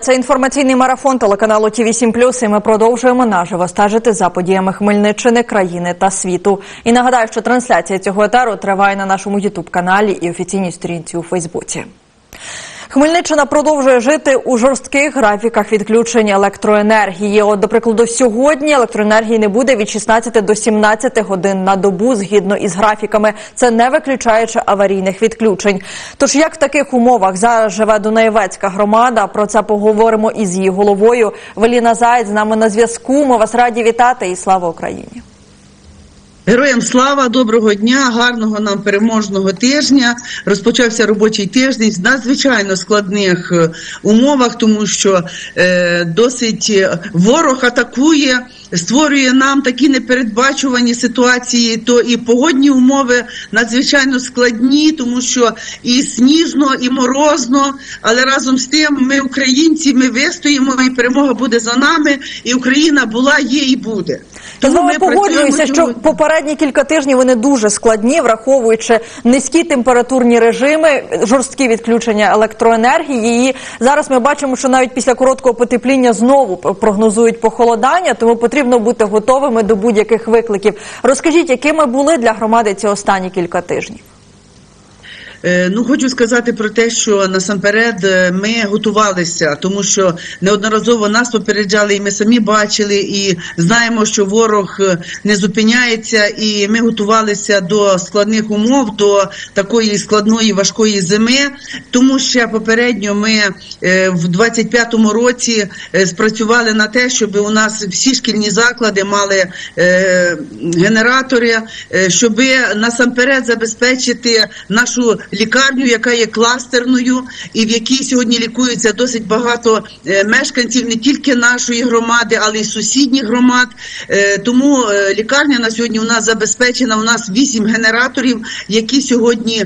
Це інформаційний марафон телеканалу ТІВІ 7 і ми продовжуємо наживо стежити за подіями Хмельниччини, країни та світу. І нагадаю, що трансляція цього етеру триває на нашому ютуб-каналі і офіційній сторінці у Фейсбуці. Хмельниччина продовжує жити у жорстких графіках відключень електроенергії. От, до прикладу, сьогодні електроенергії не буде від 16 до 17 годин на добу згідно із графіками. Це не виключаючи аварійних відключень. Тож як в таких умовах зараз живе Дунаєвецька громада? Про це поговоримо із її головою. Веліна Заєць з нами на зв'язку. Ми вас раді вітати і слава Україні. Героям слава, доброго дня, гарного нам переможного тижня. Розпочався робочий тиждень з надзвичайно складних е, умовах, тому що е, досить е, ворог атакує, створює нам такі непередбачувані ситуації. То і погодні умови надзвичайно складні, тому що і сніжно, і морозно. Але разом з тим, ми українці, ми вистоїмо, і перемога буде за нами. І Україна була, є і буде. З ми погоджуюся, що попередні кілька тижнів вони дуже складні, враховуючи низькі температурні режими, жорсткі відключення електроенергії. І зараз ми бачимо, що навіть після короткого потепління знову прогнозують похолодання, тому потрібно бути готовими до будь-яких викликів. Розкажіть, якими були для громади ці останні кілька тижнів? Е, Ну, хочу сказати про те, що насамперед е, ми готувалися, тому що неодноразово нас попереджали, і ми самі бачили, і знаємо, що ворог е, не зупиняється, і ми готувалися до складних умов, до такої складної важкої зими. Тому ще попередньо ми в 25-му році спрацювали на те, щоб у нас всі шкільні заклади мали генератори, щоб насамперед забезпечити нашу лікарню, яка є кластерною, і в якій сьогодні лікується досить багато е, мешканців не тільки нашої громади, але й сусідніх громад. Е, Тому е, лікарня на сьогодні у нас забезпечена. У нас вісім генераторів, які сьогодні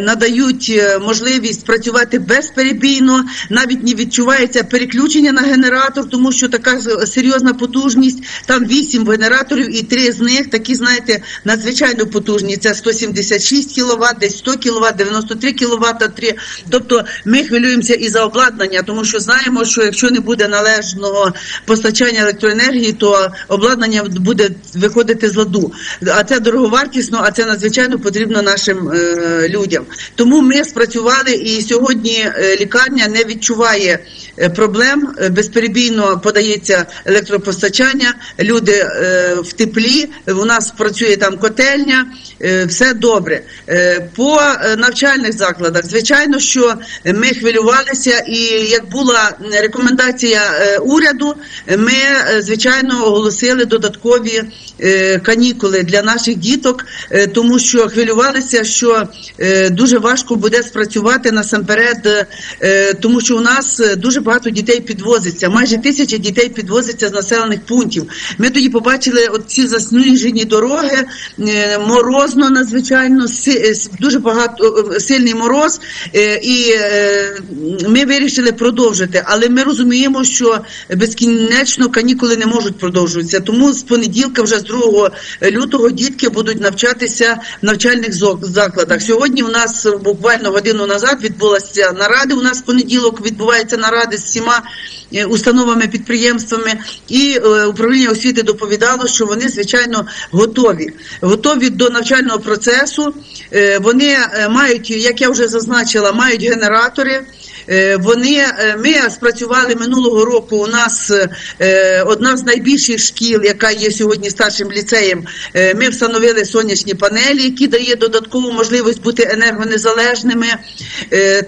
надають можливість працювати безперебійно. Навіть не відчувається переключення на генератор, тому що така серйозна потужність. Там вісім генераторів, і три з них такі, знаєте, надзвичайно потужні. Це 176 кВт, десь 100 кВт, 93 кВт, 3. Тобто ми хвилюємося і за обладнання, тому що знаємо, що якщо не буде належного постачання електроенергії, то обладнання буде виходити з ладу. А це дороговартісно, а це надзвичайно потрібно нашим е, людям. Тому ми спрацювали, і сьогодні е, лікарня не відчуває е, проблем. Безперебійно подається електропостачання. Люди е, в теплі. У нас працює там котельня, е, все добре. Е, По е, навчальних закладах, звичайно, що ми хвилювалися, і як була рекомендація е, уряду, ми е, звичайно оголосили додаткові е, канікули для наших діток, тому що хвилювалися, що дуже важко буде спрацювати насамперед, тому що у нас дуже багато дітей підвозиться. Майже тисяча дітей підвозиться з населених пунктів. Ми тоді побачили от ці засніжені дороги, морозно надзвичайно дуже багато сильний мороз, е, і е, ми вирішили продовжити. Але ми розуміємо, що безкінечно канікули не можуть продовжуватися. Тому з понеділка, вже з 2 лютого, дітки будуть навчатися в навчальних закладах. Сьогодні у нас буквально годину назад відбулася нарада. У нас в понеділок відбувається наради з всіма е, установами, підприємствами, і управління освіти доповідало, що вони звичайно готові, готові до навчального процесу. Вони е, мають, як я вже зазначила, мають генератори. Е, Вони е, ми спрацювали минулого року. У нас е, одна з найбільших шкіл, яка є сьогодні старшим ліцеєм. Ми встановили сонячні панелі, які дає додаткову можливість бути енергонезалежними.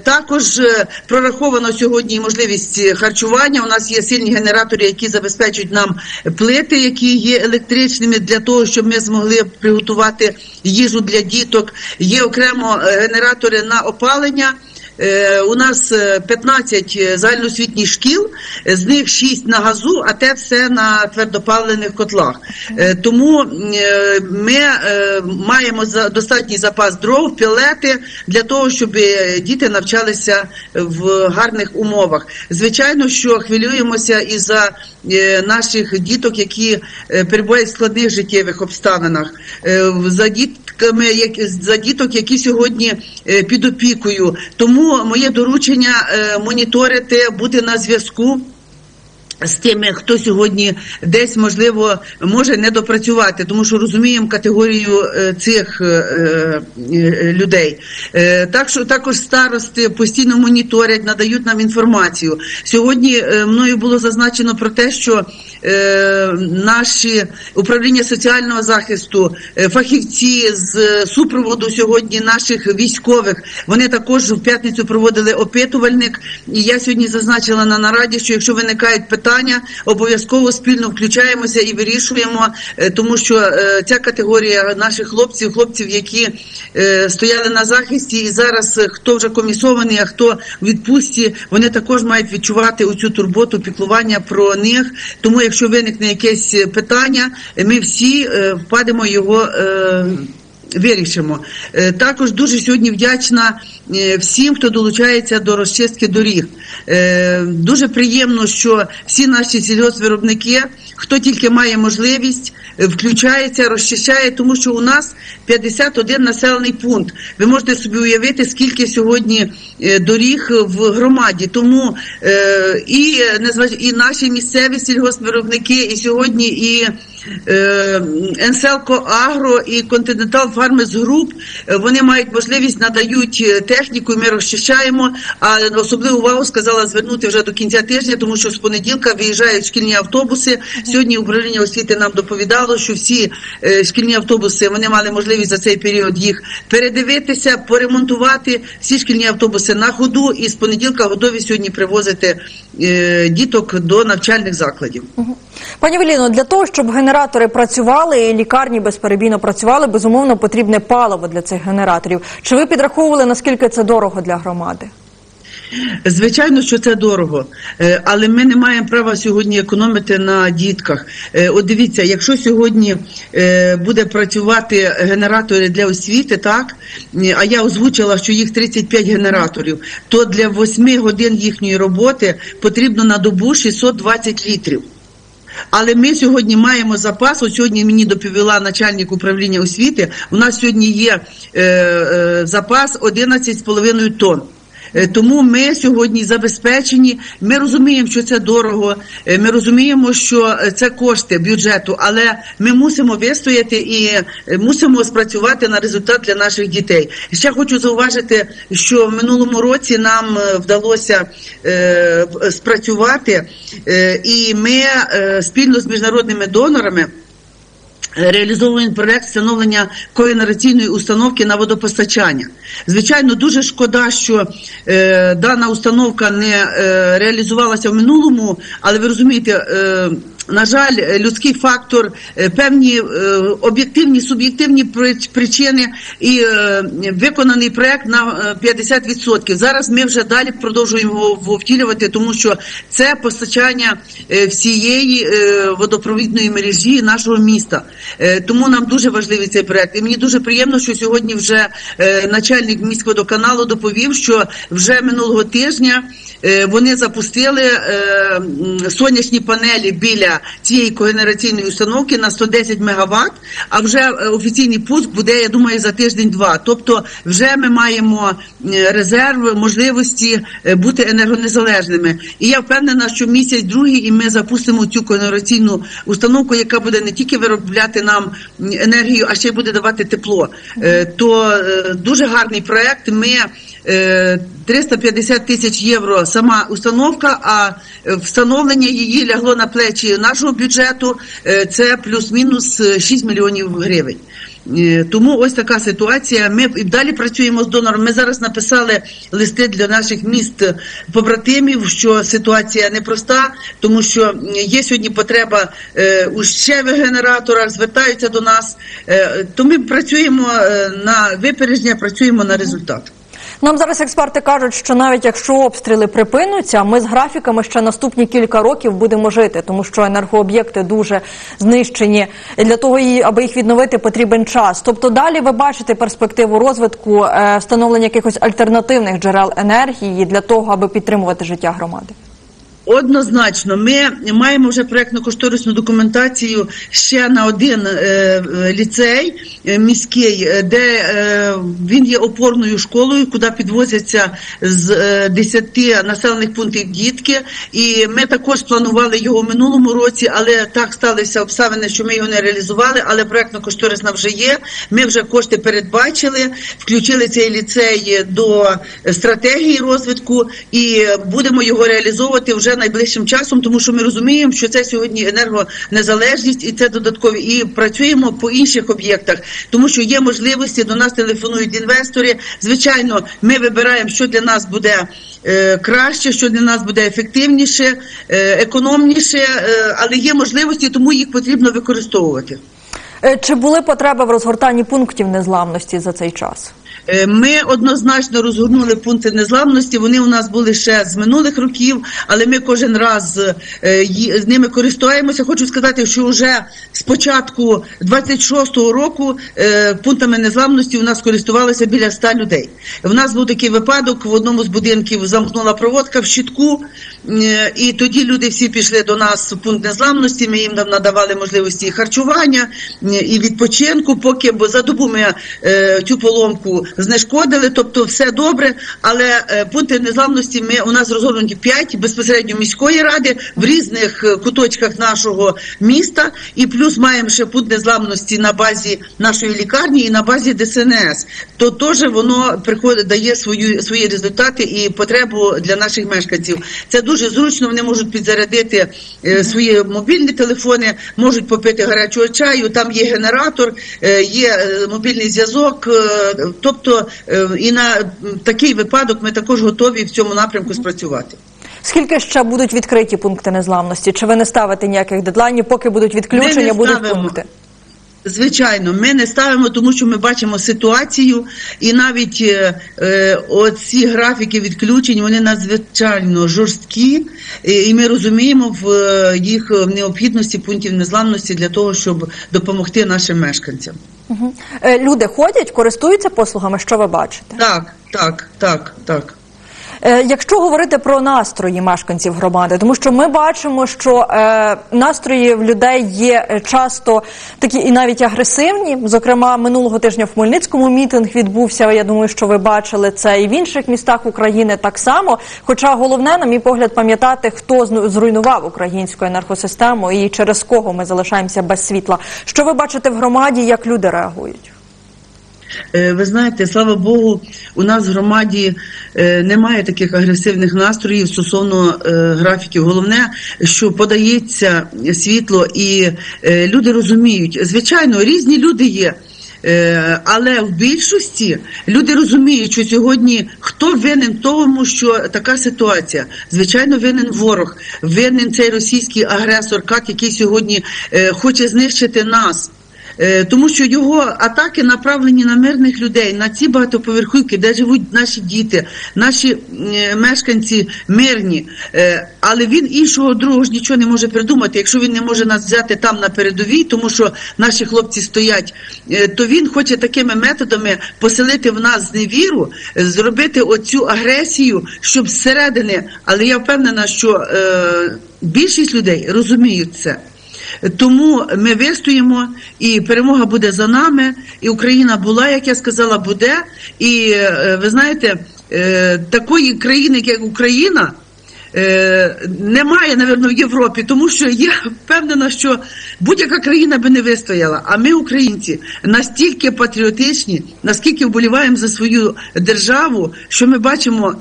Також прораховано сьогодні можливість харчування. У нас є сильні генератори, які забезпечують нам плити, які є електричними, для того, щоб ми змогли приготувати їжу для діток. Є окремо генератори на опалення. Е, У нас е, 15 загальноосвітніх шкіл, е, з них 6 на газу, а те все на твердопаливних котлах. Е, Тому е, ми е, маємо достатній запас дров, пілети для того, щоб е, діти навчалися в гарних умовах. Звичайно, що хвилюємося і за е, наших діток, які е, перебувають в складних життєвих обставинах, Е, за дітками дітками, як за діток, які сьогодні е, під опікою. Тому моє доручення е, моніторити, бути на зв'язку. З тими, хто сьогодні десь можливо може не допрацювати, тому що розуміємо категорію е, цих е, е, людей. Так що також старости постійно моніторять, надають нам інформацію. Сьогодні мною було зазначено про те, що наші управління соціального захисту, фахівці з супроводу сьогодні наших військових, вони також в п'ятницю проводили опитувальник. І я сьогодні зазначила на нараді, що якщо виникають питання, обов'язково спільно включаємося і вирішуємо, е, тому що е, ця категорія наших хлопців, хлопців, які е, стояли на захисті, і зараз хто вже комісований, а хто в відпустці, вони також мають відчувати оцю турботу, піклування про них. Тому, якщо виникне якесь питання, ми всі впадемо його. Вирішимо. Е, Також дуже сьогодні вдячна е, всім, хто долучається до розчистки доріг. Е, Дуже приємно, що всі наші сільгоспвиробники, хто тільки має можливість, включається, розчищає, тому що у нас 51 населений пункт. Ви можете собі уявити, скільки сьогодні доріг в громаді. Тому і, і наші місцеві сільгоспвиробники, і сьогодні і Енселко Агро і Континентал Фармес Груп е, вони мають можливість надають е, техніку. і Ми розчищаємо. А особливу увагу сказала звернути вже до кінця тижня, тому що з понеділка виїжджають шкільні автобуси. Сьогодні управління освіти нам доповідало, що всі е, шкільні автобуси вони мали можливість за цей період їх передивитися, поремонтувати. Всі шкільні автобуси на ходу, і з понеділка готові сьогодні привозити е, діток до навчальних закладів. Пані Веліно, для того, щоб генератори працювали і лікарні безперебійно працювали, безумовно потрібне паливо для цих генераторів. Чи ви підраховували наскільки це дорого для громади? Звичайно, що це дорого, Е, але ми не маємо права сьогодні економити на дітках. Е, От дивіться, якщо сьогодні е, буде працювати генератори для освіти, так а я озвучила, що їх 35 генераторів, то для 8 годин їхньої роботи потрібно на добу 620 літрів. Але ми сьогодні маємо запас. От сьогодні мені доповіла начальник управління освіти. У нас сьогодні є е, е, запас 11,5 тонн. Е, Тому ми сьогодні забезпечені. Ми розуміємо, що це дорого. е, Ми розуміємо, що е, це кошти бюджету, але ми мусимо вистояти і мусимо спрацювати на результат для наших дітей. Ще хочу зауважити, що в минулому році нам вдалося спрацювати, і ми спільно з міжнародними донорами. Реалізовуємо проект встановлення когенераційної установки на водопостачання. Звичайно, дуже шкода, що е, дана установка не е, реалізувалася в минулому, але ви розумієте. Е, на жаль, е, людський фактор, е, певні е, об'єктивні, суб'єктивні причини і виконаний проект на е, 50%. Зараз ми вже далі продовжуємо його втілювати, тому що це постачання всієї водопровідної мережі нашого міста. Тому нам дуже важливий цей проект. І мені дуже приємно, що сьогодні вже начальник міськводоканалу доповів, що вже минулого тижня вони запустили сонячні панелі біля цієї когенераційної установки на 110 мегаватт, а вже е, офіційний пуск буде, я думаю, за тиждень-два. Тобто, вже ми маємо е, резерв можливості е, бути енергонезалежними. І я впевнена, що місяць другий і ми запустимо цю когенераційну установку, яка буде не тільки виробляти нам енергію, а ще й буде давати тепло. Е, То дуже гарний проект. Ми 350 тисяч євро сама установка, а е, встановлення її лягло на плечі нашого бюджету. Е, Це плюс-мінус е, 6 мільйонів гривень. Е, Тому ось така ситуація. Ми і далі працюємо з донором. Ми зараз написали листи для наших міст е, побратимів, що ситуація непроста, тому що є сьогодні потреба е, у щевих генераторах, звертаються до нас. Е, То ми працюємо е, на випередження, працюємо на результат. Нам зараз експерти кажуть, що навіть якщо обстріли припинуться, ми з графіками ще наступні кілька років будемо жити, тому що енергооб'єкти дуже знищені. Для того, аби їх відновити, потрібен час. Тобто, далі ви бачите перспективу розвитку е, встановлення якихось альтернативних джерел енергії для того, аби підтримувати життя громади. Однозначно, ми маємо вже проєктно-кошторисну документацію ще на один е, е, ліцей е, міський, е, де е, він є опорною школою, куди підвозяться з е, 10 населених пунктів дітки. І ми також планували його в минулому році, але так сталися обставини, що ми його не реалізували. Але проєктно-кошторисна вже є. Ми вже кошти передбачили, включили цей ліцей до стратегії розвитку і будемо його реалізовувати вже найближчим часом, тому що ми розуміємо, що це сьогодні енергонезалежність і це додаткові. І працюємо по інших об'єктах, тому що є можливості. До нас телефонують інвестори. Звичайно, ми вибираємо, що для нас буде е, краще, що для нас буде ефективніше, е, економніше, е, але є можливості, тому їх потрібно використовувати. Е, Чи були потреби в розгортанні пунктів незламності за цей час? Е, Ми однозначно розгорнули пункти незламності. Вони у нас були ще з минулих років, але ми кожен раз е, з ними користуємося. Хочу сказати, що вже з початку 26-го року е, пунктами незламності у нас користувалося біля 100 людей. У нас був такий випадок в одному з будинків замкнула проводка в щитку, і тоді люди всі пішли до нас в пункт незламності. Ми їм надавали можливості і харчування і відпочинку, поки бо за добу ми цю поломку знешкодили, тобто все добре. Але е, пункти незламності ми у нас розгорнуті 5 безпосередньо міської ради в різних е, куточках нашого міста, і плюс маємо ще пункт незламності на базі нашої лікарні і на базі ДСНС. То теж воно приходить, дає свою свої результати і потребу для наших мешканців. Це дуже зручно. Вони можуть підзарядити е, свої мобільні телефони, можуть попити гарячого чаю. Там є генератор, є мобільний зв'язок. Е, Тобто, е, і на такий випадок ми також готові в цьому напрямку спрацювати. Скільки ще будуть відкриті пункти незламності? Чи ви не ставите ніяких дедлайнів, поки будуть відключення, не будуть ставимо. пункти? Звичайно, ми не ставимо, тому що ми бачимо ситуацію, і навіть е, е, оці графіки відключень вони надзвичайно жорсткі, і, ми розуміємо в е, їх необхідності пунктів незламності для того, щоб допомогти нашим мешканцям. Е, Люди ходять, користуються послугами. Що ви бачите? Так, так, так, так. Е, Якщо говорити про настрої мешканців громади, тому що ми бачимо, що е, настрої в людей є е, часто такі і навіть агресивні. Зокрема, минулого тижня в Хмельницькому мітинг відбувся. Я думаю, що ви бачили це і в інших містах України так само. Хоча головне, на мій погляд, пам'ятати, хто зруйнував українську енергосистему і через кого ми залишаємося без світла. Що ви бачите в громаді, як люди реагують? Е, Ви знаєте, слава Богу, у нас в громаді е, немає таких агресивних настроїв стосовно е, графіків. Головне, що подається світло, і люди розуміють. Звичайно, різні люди є. Але в більшості люди розуміють, що сьогодні хто винен тому, що така ситуація. Звичайно, винен ворог, винен цей російський агресор, КАК, який сьогодні хоче знищити нас. Е, Тому що його атаки направлені на мирних людей, на ці багатоповерхівки, де живуть наші діти, наші е, мешканці мирні. Е, Але він іншого другого ж нічого не може придумати. Якщо він не може нас взяти там на передовій, тому що наші хлопці стоять, то він хоче такими методами поселити в нас зневіру, зробити оцю агресію, щоб зсередини. Але я впевнена, що більшість людей розуміють це. Тому ми вистоїмо, і перемога буде за нами. І Україна була, як я сказала, буде. І е, ви знаєте, е, такої країни, як Україна. е, Немає, напевно, в Європі, тому що я впевнена, що будь-яка країна би не вистояла. А ми, українці, настільки патріотичні, наскільки вболіваємо за свою державу, що ми бачимо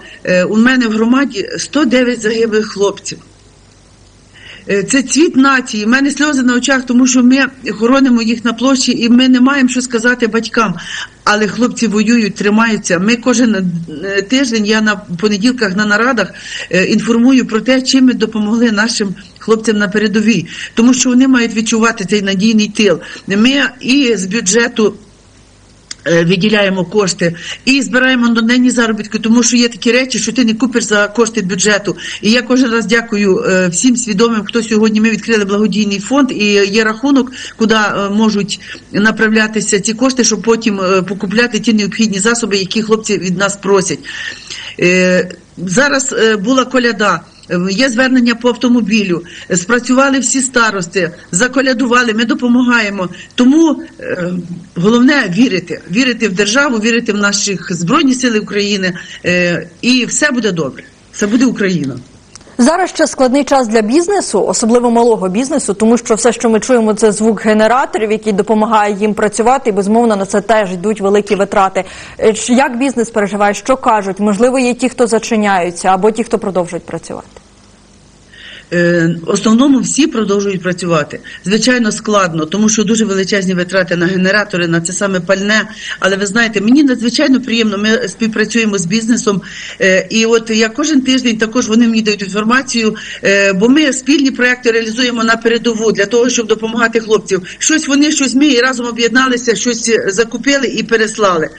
у мене в громаді 109 загиблих хлопців. Е, Це цвіт нації. У мене сльози на очах, тому що ми хоронимо їх на площі, і ми не маємо що сказати батькам. Але хлопці воюють, тримаються. Ми кожен е, тиждень, я на понеділках на нарадах е, інформую про те, чим ми допомогли нашим хлопцям на передовій, тому що вони мають відчувати цей надійний тил. Ми і з бюджету. Е, Виділяємо кошти і збираємо на денні заробітки, тому що є такі речі, що ти не купиш за кошти бюджету. І я кожен раз дякую е, всім свідомим, хто сьогодні ми відкрили благодійний фонд, і є рахунок, куди е, можуть направлятися ці кошти, щоб потім покупляти ті необхідні засоби, які хлопці від нас просять. Зараз була коляда. Е, є звернення по автомобілю, е, спрацювали всі старости, заколядували, ми допомагаємо. Тому е, головне вірити, вірити в державу, вірити в наших збройні сили України, і все буде добре. Все буде Україна. Зараз ще складний час для бізнесу, особливо малого бізнесу, тому що все, що ми чуємо, це звук генераторів, який допомагає їм працювати, і безумовно на це теж йдуть великі витрати. Е, Як бізнес переживає? Що кажуть? Можливо, є ті, хто зачиняються, або ті, хто продовжують працювати. Е, В основному всі продовжують працювати. Звичайно, складно, тому що дуже величезні витрати на генератори, на це саме пальне. Але ви знаєте, мені надзвичайно приємно. Ми співпрацюємо з бізнесом, е, і от я кожен тиждень також вони мені дають інформацію, е, бо ми спільні проекти реалізуємо на передову для того, щоб допомагати хлопцям. Щось вони, щось ми і разом об'єдналися, щось закупили і переслали.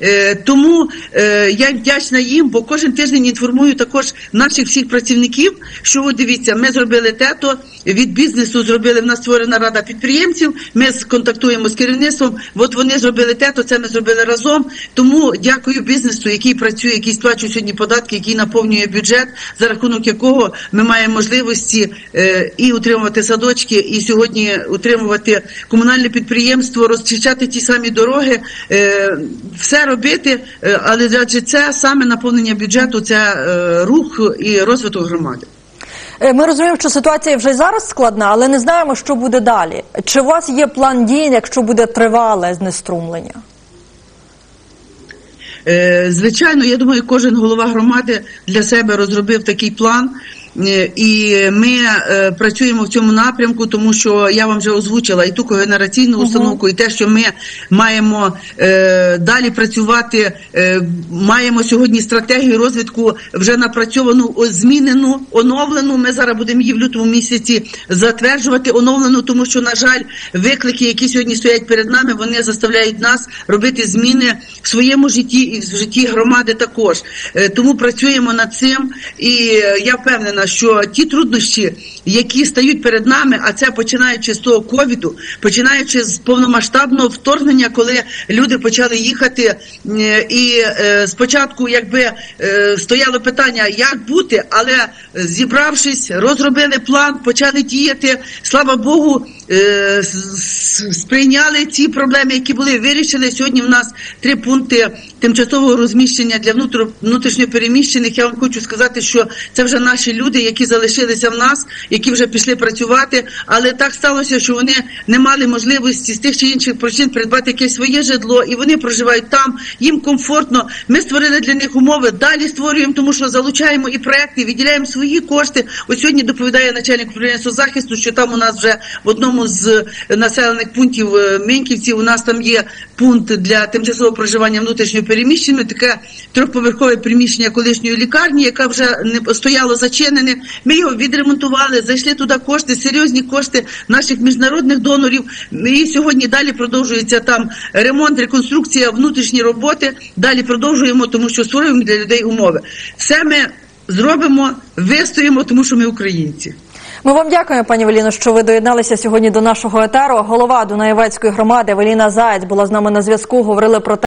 Е, Тому е, я вдячна їм, бо кожен тиждень інформую також наших всіх працівників, що от дивіться, ми зробили те, то від бізнесу зробили. В нас створена рада підприємців. Ми контактуємо з керівництвом. От вони зробили те, то це ми зробили разом. Тому дякую бізнесу, який працює, який сплачує сьогодні податки, який наповнює бюджет, за рахунок якого ми маємо можливості е, і утримувати садочки, і сьогодні утримувати комунальне підприємство, розчищати ті самі дороги, все робити. е, але адже це саме наповнення бюджету, це рух і розвиток громади. Е, Ми розуміємо, що ситуація вже зараз складна, але не знаємо, що буде далі. Чи у вас є план дій, якщо буде тривале знеструмлення? Е, Звичайно, я думаю, кожен голова громади для себе розробив такий план. Е, І ми е, працюємо в цьому напрямку, тому що я вам вже озвучила і ту когенераційну установку, і те, що ми маємо е, далі працювати, маємо сьогодні стратегію розвитку вже напрацьовану, змінену, оновлену. Ми зараз будемо її в лютому місяці затверджувати оновлену, тому що, на жаль, виклики, які сьогодні стоять перед нами, вони заставляють нас робити зміни в своєму житті і в житті громади також. Тому працюємо над цим, і я впевнена, що ті труднощі, які стають перед нами, а це починаючи з того ковіду, починаючи з повномасштабного вторгнення, коли люди почали їхати, і е, спочатку, якби е, стояло питання, як бути, але е, зібравшись, розробили план, почали діяти. Слава Богу, сприйняли ці проблеми, які були вирішили. Сьогодні в нас три пункти тимчасового розміщення для внутрі- внутрішньопереміщених. Я вам хочу сказати, що це вже наші люди, які залишилися в нас, вже пішли працювати. Але так сталося, що вони не мали можливості з тих чи інших причин придбати якесь своє житло, і вони проживають там. Їм комфортно. Ми створили для них умови. Далі створюємо, тому що залучаємо і проекти, виділяємо свої кошти. Ось сьогодні доповідає начальник управління соцзахисту, що там у нас вже в одному з населених пунктів е, Меньківці у нас там є пункт для тимчасового проживання внутрішньо переміщених, таке трьохповерхове приміщення колишньої лікарні, яка вже не стояло зачинене. Ми його відремонтували, зайшли туди кошти, серйозні кошти наших міжнародних донорів. І сьогодні далі продовжується там ремонт, реконструкція, внутрішні роботи. Далі продовжуємо, тому що створюємо для людей умови. Все ми зробимо, вистоїмо, тому що ми українці. Ми вам дякуємо, пані Веліно, що ви доєдналися сьогодні до нашого етеру. Голова Дунаєвецької громади Веліна Заєць була з нами на зв'язку. Говорили про те.